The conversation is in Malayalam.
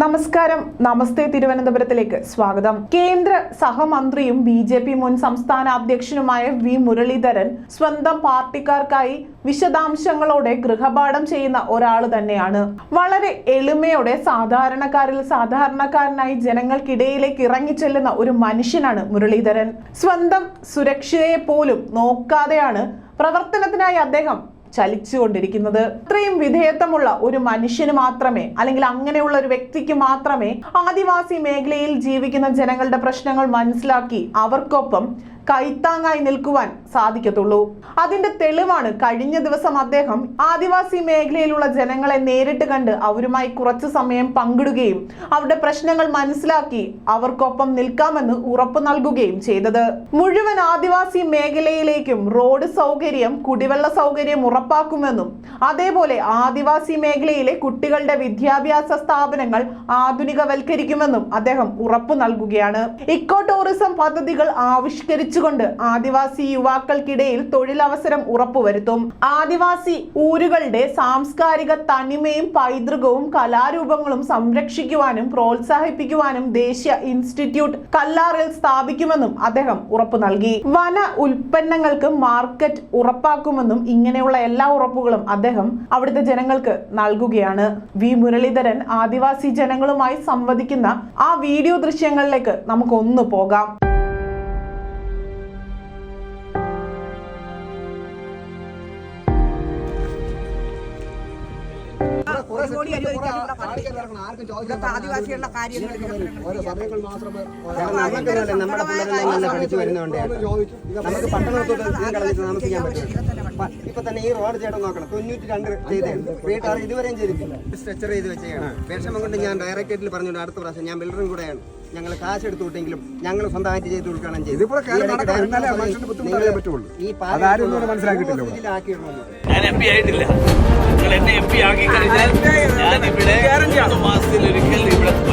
നമസ്കാരം. നമസ്തേ തിരുവനന്തപുരത്തിലേക്ക് സ്വാഗതം. കേന്ദ്ര സഹമന്ത്രിയും ബി ജെ പി മുൻ സംസ്ഥാന അധ്യക്ഷനുമായ വി മുരളീധരൻ സ്വന്തം പാർട്ടിക്കാർക്കായി വിശദാംശങ്ങളോടെ ഗൃഹപാഠം ചെയ്യുന്ന ഒരാൾ തന്നെയാണ്. വളരെ എളിമയോടെ സാധാരണക്കാരിൽ സാധാരണക്കാരനായി ജനങ്ങൾക്കിടയിലേക്ക് ഇറങ്ങിച്ചെല്ലുന്ന ഒരു മനുഷ്യനാണ് മുരളീധരൻ. സ്വന്തം സുരക്ഷയെ പോലും നോക്കാതെയാണ് പ്രവർത്തനത്തിനായി അദ്ദേഹം ചലിച്ചുകൊണ്ടിരിക്കുന്നത്. ഇത്രയും വിധേയത്വമുള്ള ഒരു മനുഷ്യന് മാത്രമേ അല്ലെങ്കിൽ അങ്ങനെയുള്ള ഒരു വ്യക്തിക്ക് മാത്രമേ ആദിവാസി മേഖലയിൽ ജീവിക്കുന്ന ജനങ്ങളുടെ പ്രശ്നങ്ങൾ മനസ്സിലാക്കി അവർക്കൊപ്പം കൈത്താങ്ങായി നിൽക്കുവാൻ സാധിക്കത്തുള്ളൂ. അതിന്റെ തെളിവാണ് കഴിഞ്ഞ ദിവസം അദ്ദേഹം ആദിവാസി മേഖലയിലുള്ള ജനങ്ങളെ നേരിട്ട് കണ്ട് അവരുമായി കുറച്ചു സമയം പങ്കിടുകയും അവരുടെ പ്രശ്നങ്ങൾ മനസ്സിലാക്കി അവർക്കൊപ്പം നിൽക്കാമെന്ന് ഉറപ്പു നൽകുകയും ചെയ്തത്. മുഴുവൻ ആദിവാസി മേഖലയിലേക്കും റോഡ് സൗകര്യം കുടിവെള്ള സൗകര്യം ഉറപ്പാക്കുമെന്നും അതേപോലെ ആദിവാസി മേഖലയിലെ കുട്ടികളുടെ വിദ്യാഭ്യാസ സ്ഥാപനങ്ങൾ ആധുനികവൽക്കരിക്കുമെന്നും അദ്ദേഹം ഉറപ്പു നൽകുകയാണ്. ഇക്കോ ടൂറിസം പദ്ധതികൾ ആവിഷ്കരിച്ചുകൊണ്ട് ആദിവാസി യുവാക്കൾക്കിടയിൽ തൊഴിലവസരം ഉറപ്പുവരുത്തും. ആദിവാസി ഊരുകളുടെ സാംസ്കാരിക തനിമയും പൈതൃകവും കലാരൂപങ്ങളും സംരക്ഷിക്കുവാനും പ്രോത്സാഹിപ്പിക്കുവാനും ദേശീയ ഇൻസ്റ്റിറ്റ്യൂട്ട് കല്ലാറിൽ സ്ഥാപിക്കുമെന്നും അദ്ദേഹം ഉറപ്പു നൽകി. വന ഉൽപ്പന്നങ്ങൾക്ക് മാർക്കറ്റ് ഉറപ്പാക്കുമെന്നും ഇങ്ങനെയുള്ള എല്ലാ ഉറപ്പുകളും അദ്ദേഹം അവിടുത്തെ ജനങ്ങൾക്ക് നൽകുകയാണ്. വി. മുരളീധരൻ ആദിവാസി ജനങ്ങളുമായി സംവദിക്കുന്ന ആ വീഡിയോ ദൃശ്യങ്ങളിലേക്ക് നമുക്കൊന്നു പോകാം. ആദിവാസികളുടെ കാര്യങ്ങൾ നമ്മുടെ പിള്ളേരെല്ലാം പഠിച്ചു വരുന്നതുകൊണ്ട് നമുക്ക് പട്ടണത്തോട്ട് ഇത് കളഞ്ഞിട്ട് താമസിക്കാൻ പറ്റും. പ- ഇപ്പൊ തന്നെ ഈ റോഡ് ചേട്ടൻ നോക്കണം. തൊണ്ണൂറ്റി രണ്ട് ചെയ്തേണ് വീട്ടുകാർ ഇതുവരെയും ചെയ്തിട്ടില്ല. സ്ട്രെച്ചർ ചെയ്ത് വെച്ചാണ് വിഷമം കൊണ്ട് ഞാൻ ഡയറക്ടറേറ്റിൽ പറഞ്ഞുകൊണ്ട് അടുത്ത പ്രാവശ്യം. ഞാൻ ബിൽഡറും കൂടെയാണ്. ഞങ്ങൾ കാശ് എടുത്തു വിട്ടെങ്കിലും ഞങ്ങൾ സ്വന്തമായിട്ട് ചെയ്ത് കൊടുക്കണം ചെയ്തു. ഈ ഇവിടെ. ഞാൻ എം പി ആയിട്ടില്ല. എന്നെ എം പി ആക്കി കഴിഞ്ഞാൽ ഞാൻ ഇവിടെ ഒരിക്കൽ ഇവിടെ